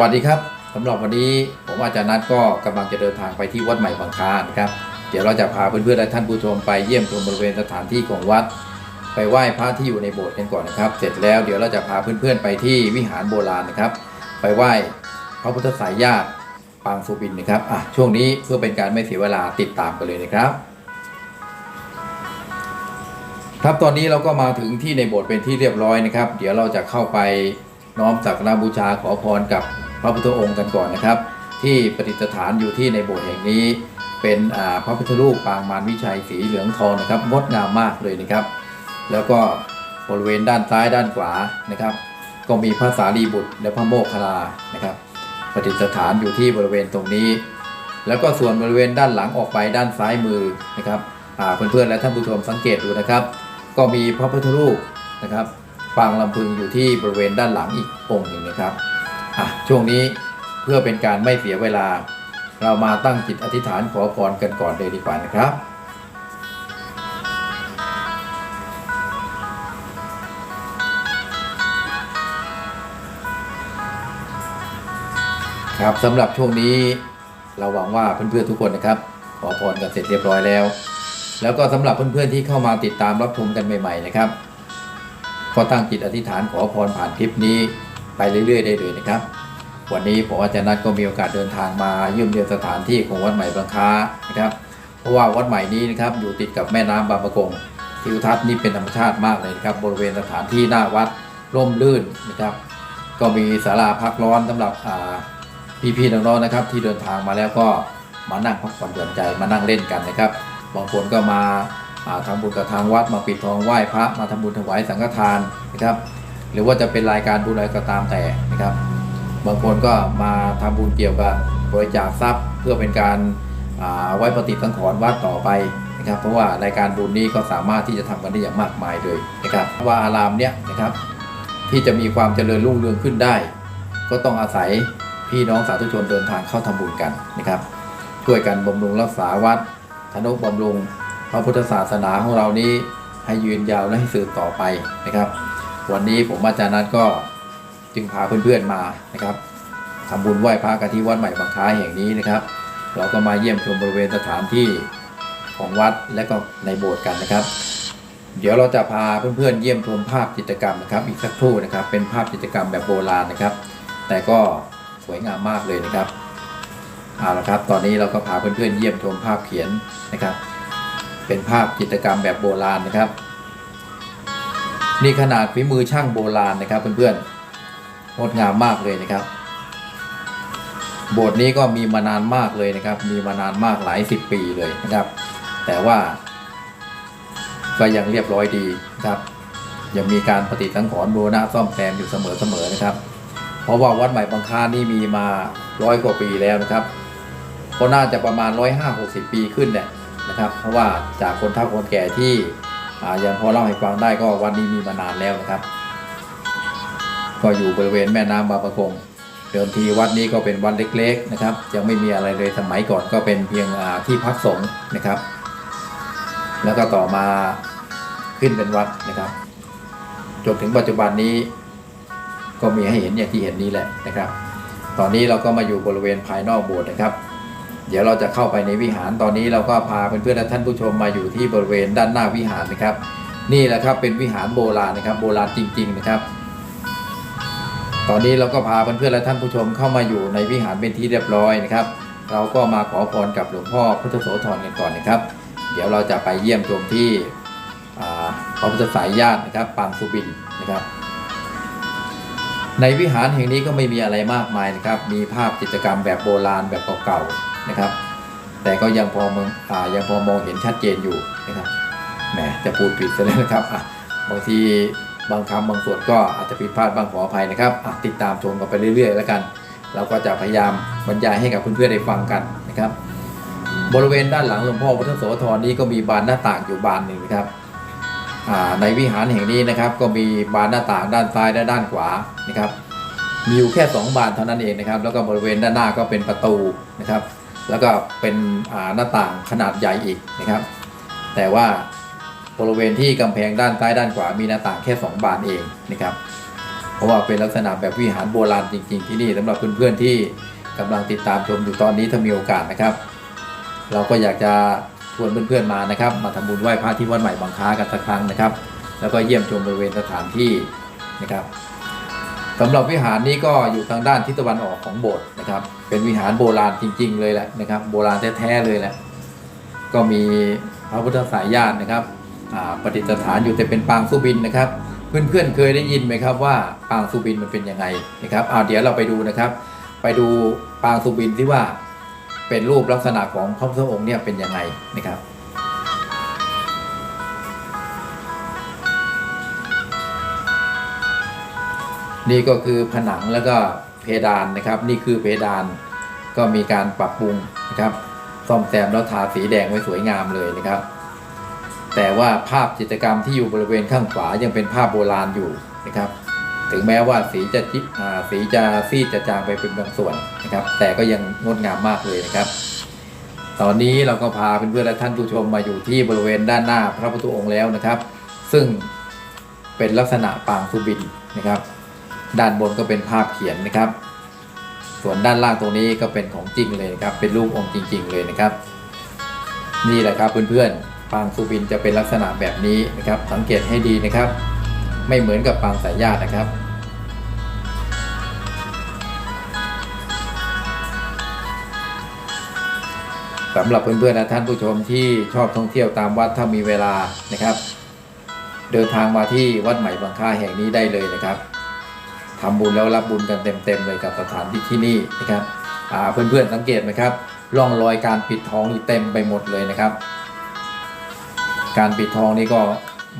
วัสดีครับสำหรับวันนี้ผมอาจารย์นัทก็กำลังจะเดินทางไปที่วัดใหม่บางคลานะครับ เดี๋ยวเราจะพาเพื่อนๆและท่านผู้ชมไปเยี่ยมชมบริเวณสถานที่ของวัด ไปไหว้พระที่อยู่ในโบสถ์กันก่อนนะครับ เสร็จแล้วเดี๋ยวเราจะพาเพื่อนๆไปที่วิหารโบราณนะครับ ไปไหว้พระพุทธสายญาติปางสุบินนะครับอะช่วงนี้เพื่อเป็นการไม่เสียเวลาติดตามกันเลยนะครับ ครับตอนนี้เราก็มาถึงที่ในโบสถ์เป็นที่เรียบร้อยนะครับ เดี๋ยวเราจะเข้าไปน้อมสักการบูชาขอพรกับ พระพุทธองค์กันก่อนนะครับ ที่ประดิษฐานอยู่ที่ในโบสถ์แห่งนี้ เป็นพระพุทธรูปปางมารวิชัยสีเหลืองทองนะครับงดงามมากเลยนะครับ แล้วก็บริเวณด้านซ้ายด้านขวานะครับ ก็มีพระสารีบุตรและพระโมคคัลลานะครับประดิษฐานอยู่ที่บริเวณตรงนี้ แล้วก็ส่วนบริเวณด้านหลังออกไปด้านซ้ายมือนะครับเพื่อนๆและท่านผู้ชมสังเกตดูนะครับ ก็มีพระพุทธรูปนะครับปางลำพึงอยู่ที่บริเวณด้านหลังอีกองค์หนึ่งนะครับ ช่วงนี้เพื่อเป็นการไม่เสียเวลา เรามาตั้งจิตอธิษฐานขอพรกันก่อนเลยดีกว่านะครับ ครับสำหรับช่วงนี้เราหวังว่าเพื่อนๆทุกคนนะครับ ขอพรกันเสร็จเรียบร้อยแล้ว แล้วก็สำหรับเพื่อนๆที่เข้ามาติดตามรับชมกันใหม่ ๆ นะครับ ก็ตั้งจิตอธิษฐานขอพรผ่านคลิปนี้ไปเรื่อย ๆ ได้เลยนะครับ วันนี้ผมอาจารย์นัทก็มีโอกาสเดินทางมาเยี่ยมเยียนสถานที่ของวัดใหม่บางค้านะครับ เพราะว่าวัดใหม่นี้นะครับอยู่ติดกับแม่น้ำบางประกงทิวทัศน์นี่เป็นธรรมชาติมากเลยนะครับบริเวณสถานที่หน้าวัดร่มรื่นนะครับ ก็มีศาลาพักร้อนสำหรับพี่ๆน้องๆนะครับ ที่เดินทางมาแล้วก็มานั่งพักผ่อนหย่อนใจมานั่งเล่นกันนะครับบางคนก็มาอ่าทำบุญกับทางวัดมาปิดทองไหว้พระมาทำบุญถวายสังฆทานนะครับ หรือว่าจะเป็นรายการบุญอะไรก็ตามแต่นะครับ บางคนก็มาทำบุญเกี่ยวกับบริจาคทรัพย์เพื่อเป็นการาไว้ปฏิสังขรณ์วัดต่อไปนะครับ เพราะว่ารายการบุญนี้ก็สามารถที่จะทำกันได้อย่างมากมายเลยนะครับว่าอารามเนี้ยนะครับที่จะมีความเจริญรุ่งเรืองขึ้นได้ ก็ต้องอาศัยพี่น้องสาธุชนเดินทางเข้าทำบุญกันนะครับช่วยกันบำรุงรักษาวัดธนุบำรุงพระพุทธศาสนาของเรานี้ให้ยืนยาวและให้สืบต่อไปนะครับ วันนี้ผมอาจารย์นัทก็ จึงพาเพื่อนๆมานะครับทำบุญไหว้พระกันที่วัดใหม่บางค้าแห่งนี้นะครับ เราก็มาเยี่ยมชมบริเวณสถานที่ของวัดและก็ในโบสถ์กันนะครับ เดี๋ยวเราจะพาเพื่อนๆเยี่ยมชมภาพจิตรกรรมนะครับ อีกสักครู่นะครับ เป็นภาพจิตรกรรมแบบโบราณนะครับ แต่ก็สวยงามมากเลยนะครับเอาละครับ ตอนนี้เราก็พาเพื่อนๆเยี่ยมชมภาพเขียนนะครับ เป็นภาพจิตรกรรมแบบโบราณนะครับ นี่ขนาดฝีมือช่างโบราณนะครับเพื่อนๆ งดงามมากเลยนะครับ โบสถ์นี้ก็มีมานานมากเลยนะครับ มีมานานมากหลายสิบปีเลยนะครับ แต่ว่า ก็ยังเรียบร้อยดีนะครับ ยังมีการปฏิสังขรณ์บูรณะซ่อมแซมอยู่เสมอๆนะครับ เพราะว่าวัดใหม่บางคลานี่มีมาร้อยกว่าปีแล้วนะครับก็น่าจะประมาณร้อยห้าหกสิบปีขึ้นเนี่ยนะครับ เพราะว่าจากคนเฒ่าคนแก่ที่ยังพอเล่าให้ฟังได้ก็วันนี้มีมานานแล้วนะครับ ก็อยู่บริเวณแม่น้ำบางประกงเดิมทีวัดนี้ก็เป็นวัดเล็กๆนะครับยังไม่มีอะไรเลยสมัยก่อนก็เป็นเพียงที่พักสงฆ์นะครับ แล้วก็ต่อมาขึ้นเป็นวัดนะครับ จนถึงปัจจุบันนี้ก็มีให้เห็นอย่างที่เห็นนี้แหละนะครับ ตอนนี้เราก็มาอยู่บริเวณภายนอกโบสถ์นะครับ เดี๋ยวเราจะเข้าไปในวิหารตอนนี้เราก็พาเพื่อนๆและท่านผู้ชมมาอยู่ที่บริเวณด้านหน้าวิหารนะครับ นี่แหละครับเป็นวิหารโบราณนะครับ โบราณจริง ๆ นะครับ ตอนนี้เราก็พาเพื่อนๆและท่านผู้ชมเข้ามาอยู่ในวิหารเป็นที่เรียบร้อยนะครับ เราก็มาขอพรกับหลวงพ่อพุทธโสธรกันก่อนนะครับ เดี๋ยวเราจะไปเยี่ยมชมที่อ่าพระพุทธสายญาตินะครับปางสุบินนะครับ ในวิหารแห่งนี้ก็ไม่มีอะไรมากมายนะครับ มีภาพจิตรกรรมแบบโบราณแบบเก่าๆนะครับ แต่ก็ยังพอมองอยังพอมองเห็นชัดเจนอยู่นะครับแหมจะพูดผิดซะแล้วนะครับบางที บางคำบางส่วนก็อาจจะผิดพลาดบางขออภัยนะครับติดตามชมกันไปเรื่อยๆ แล้วกัน เราก็จะพยายามบรรยายให้กับเพื่อนๆได้ฟังกันนะครับ บริเวณด้านหลังหลวงพ่อพุทธโสธรนี้ก็มีบานหน้าต่างอยู่บานหนึ่งนะครับในวิหารแห่งนี้นะครับ ก็มีบานหน้าต่างด้านซ้ายและด้านขวานะครับ มีอยู่แค่ 2 บานเท่านั้นเองนะครับ แล้วก็บริเวณด้านหน้าก็เป็นประตูนะครับ แล้วก็เป็นหน้าต่างขนาดใหญ่อีกนะครับ แต่ว่า บริเวณที่กำแพงด้านซ้ายด้านขวามีหน้าต่างแค่ 2 บานเองนะครับ เพราะว่าเป็นลักษณะแบบวิหารโบราณจริง ๆ ที่นี่สำหรับเพื่อนๆที่กำลังติดตามชมอยู่ตอนนี้ถ้ามีโอกาสนะครับ เราก็อยากจะชวนเพื่อนๆมานะครับ มาทำบุญไหว้พระที่วัดใหม่บางค้ากันสักครั้งนะครับ แล้วก็เยี่ยมชมบริเวณสถานที่นะครับสำหรับวิหารนี้ก็อยู่ทางด้านทิศตะวันออกของโบสถ์นะครับ เป็นวิหารโบราณจริง ๆ เลยแหละนะครับ โบราณแท้ๆเลยแหละก็มีพระพุทธสายญาตินะครับ ประดิษฐานอยู่แต่เป็นปางสุบินนะครับ เพื่อนๆเคยได้ยินไหมครับว่าปางสุบินมันเป็นยังไงนะครับเอาเดี๋ยวเราไปดูนะครับ ไปดูปางสุบินที่ว่าเป็นรูปลักษณะของพระพุทธองค์เนี่ยเป็นยังไงนะครับนี่ก็คือผนังแล้วก็เพดานนะครับ นี่คือเพดานก็มีการปรับปรุงนะครับซ่อมแซมแล้วทาสีแดงไว้สวยงามเลยนะครับ แต่ว่าภาพจิตรกรรมที่อยู่บริเวณข้างขวายังเป็นภาพโบราณอยู่นะครับ ถึงแม้ว่าสีจะจิสีจะซีดจะจางไปเป็นบางส่วนนะครับ แต่ก็ยังงดงามมากเลยนะครับ ตอนนี้เราก็พาเพื่อนๆและท่านผู้ชมมาอยู่ที่บริเวณด้านหน้าพระพุทธองค์แล้วนะครับ ซึ่งเป็นลักษณะปางสุบินนะครับ ด้านบนก็เป็นภาพเขียนนะครับ ส่วนด้านล่างตรงนี้ก็เป็นของจริงเลยนะครับ เป็นรูปองค์จริง ๆ เลยนะครับ นี่แหละครับเพื่อนๆ ปางสุบินจะเป็นลักษณะแบบนี้นะครับ สังเกตให้ดีนะครับ ไม่เหมือนกับปางสายญาตินะครับสำหรับเพื่อนๆและท่านผู้ชมที่ชอบท่องเที่ยวตามวัดถ้ามีเวลานะครับ เดินทางมาที่วัดใหม่บางค่าแห่งนี้ได้เลยนะครับทำบุญแล้วรับบุญกันเต็มๆเลยกับสถานที่ที่นี่นะครับเพื่อนๆสังเกตไหมครับร่องรอยการปิดทองนี่เต็มไปหมดเลยนะครับ การปิดทองนี่ก็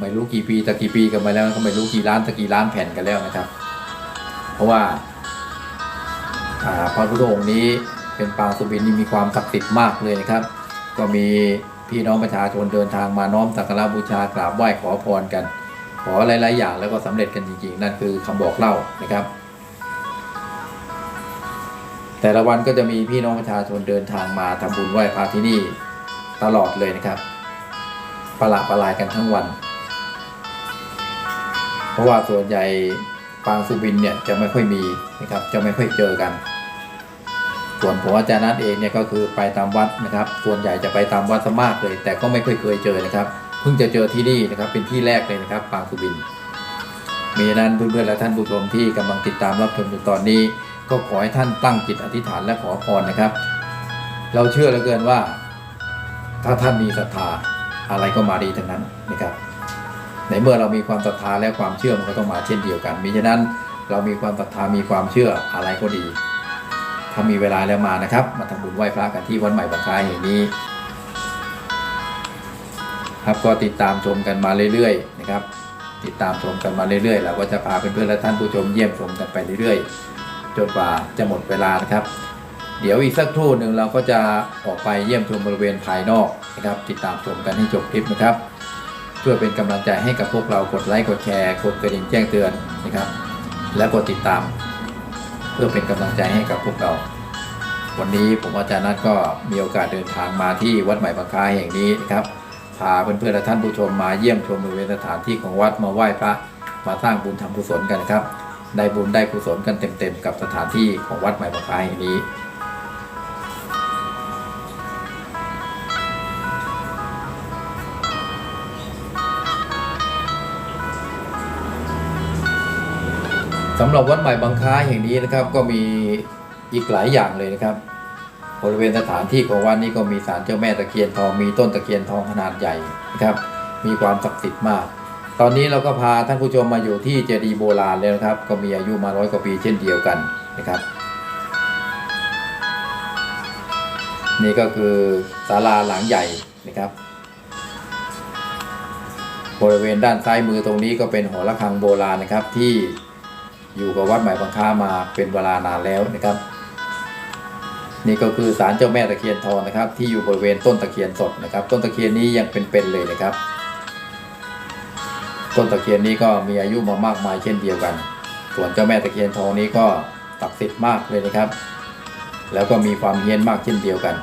ไม่รู้กี่ปีตะกี่ปีกันมาแล้วก็ไม่รู้กี่ล้านตะกี่ล้านแผ่นกันแล้วนะครับ เพราะว่าพระพุทธองค์นี้เป็นปางสุบินนี่มีความศักดิ์สิทธิ์มากเลยนะครับ ก็มีพี่น้องประชาชนเดินทางมาน้อมสักการะบูชากราบไหว้ขอพรกัน ขอหลายๆอย่างแล้วก็สำเร็จกันจริงๆ นั่นคือคำบอกเล่านะครับ แต่ละวันก็จะมีพี่น้องประชาชนเดินทางมาทำบุญไหว้พระที่นี่ตลอดเลยนะครับ ประหลาดประหลายกันทั้งวัน เพราะว่าส่วนใหญ่ปางสุบินเนี่ยจะไม่ค่อยมีนะครับ จะไม่ค่อยเจอกัน ส่วนผมอาจารย์นัทเองเนี่ยก็คือไปตามวัดนะครับ ส่วนใหญ่จะไปตามวัดซะมากเลย แต่ก็ไม่ค่อยเคยเจอนะครับ เพิ่งจะเจอที่นี่นะครับ เป็นที่แรกเลยนะครับ ปางสุบิน มีนั้นเพื่อนๆและท่านผู้ชมที่กำลังติดตามรับชมอยู่ตอนนี้ ก็ขอให้ท่านตั้งจิตอธิษฐานและขอพรนะครับ เราเชื่อเหลือเกินว่า ถ้าท่านมีศรัทธา อะไรก็มาดีทั้งนั้นนะครับในเมื่อเรามีความศรัทธาและความเชื่อมันก็ต้องมาเช่นเดียวกันมิฉะนั้นเรามีความศรัทธามีความเชื่ออะไรก็ดี ถ้ามีเวลาแล้วมานะครับ มาทำบุญไหว้พระกันที่วัดใหม่บางคายแห่งนี้ ครับก็ติดตามชมกันมาเรื่อยๆนะครับติดตามชมกันมาเรื่อยๆเราก็จะพาเพื่อนๆและท่านผู้ชมเยี่ยมชมกันไปเรื่อยๆ จนกว่าจะหมดเวลานะครับ เดี๋ยวอีกสักครู่หนึ่งเราก็จะออกไปเยี่ยมชมบริเวณภายนอกนะครับ ติดตามชมกันให้จบคลิปนะครับเพื่อเป็นกำลังใจให้กับพวกเรากดไลค์กดแชร์กดกระดิ่งแจ้งเตือนนะครับ และกดติดตาม เพื่อเป็นกำลังใจให้กับพวกเรา วันนี้ผมอาจารย์นัทก็มีโอกาสเดินทางมาที่วัดใหม่บางคาแห่งนี้นะครับพาเพื่อนๆและท่านผู้ชมมาเยี่ยมชมบริเวณสถานที่ของวัดมาไหว้พระมาสร้างบุญทำกุศลกันนะครับ ได้บุญได้กุศลกันเต็มๆกับสถานที่ของวัดใหม่บางคาแห่งนี้ สำหรับวัดใหม่บางค้าแห่งนี้นะครับก็มีอีกหลายอย่างเลยนะครับ บริเวณสถานที่ของวัดนี้ก็มีศาลเจ้าแม่ตะเคียนทองมีต้นตะเคียนทองขนาดใหญ่นะครับ มีความศักดิ์สิทธิ์มาก ตอนนี้เราก็พาท่านผู้ชมมาอยู่ที่เจดีย์โบราณแล้วนะครับ ก็มีอายุมาร้อยกว่าปีเช่นเดียวกันนะครับ นี่ก็คือศาลาหลังใหญ่นะครับ บริเวณด้านซ้ายมือตรงนี้ก็เป็นหอระฆังโบราณนะครับที่ อยู่กับวัดใหม่บางค้ามาเป็นเวลานานแล้วนะครับ นี่ก็คือศาลเจ้าแม่ตะเคียนทองนะครับ ที่อยู่บริเวณต้นตะเคียนสดนะครับ ต้นตะเคียนนี้ยังเป็นๆเลยนะครับ ต้นตะเคียนนี้ก็มีอายุมามากมายเช่นเดียวกัน ส่วนเจ้าแม่ตะเคียนทองนี้ก็ศักดิ์สิทธิ์มากเลยนะครับ แล้วก็มีความเฮี้ยนมากเช่นเดียวกัน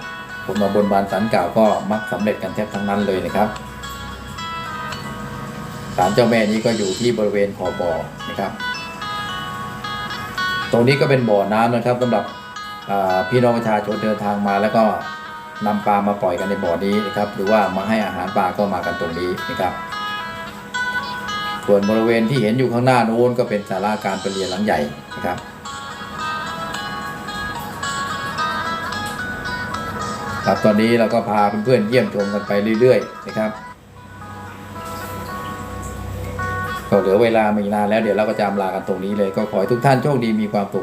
ผมมาบนบานสันกล่าวก็มักสำเร็จกันแทบทั้งนั้นเลยนะครับศาลเจ้าแม่นี้ก็อยู่ที่บริเวณขอบบ่อนะครับ ตรงนี้ก็เป็นบ่อน้ำนะครับสำหรับพี่น้องประชาชนเดินทางมา แล้วก็นำปลามาปล่อยกันในบ่อนี้นะครับ หรือว่ามาให้อาหารปลาก็มากันตรงนี้นะครับ ส่วนบริเวณที่เห็นอยู่ข้างหน้าโน้นก็เป็นศาลาการประเรียนหลังใหญ่นะครับครับตอนนี้เราก็พาเพื่อนๆเยี่ยมชมกันไปเรื่อยๆนะครับ ก็เหลือเวลาไม่นานแล้วเดี๋ยวเราก็จะอำลากันตรงนี้เลย ก็ขอให้ทุกท่านโชคดีมีความสุข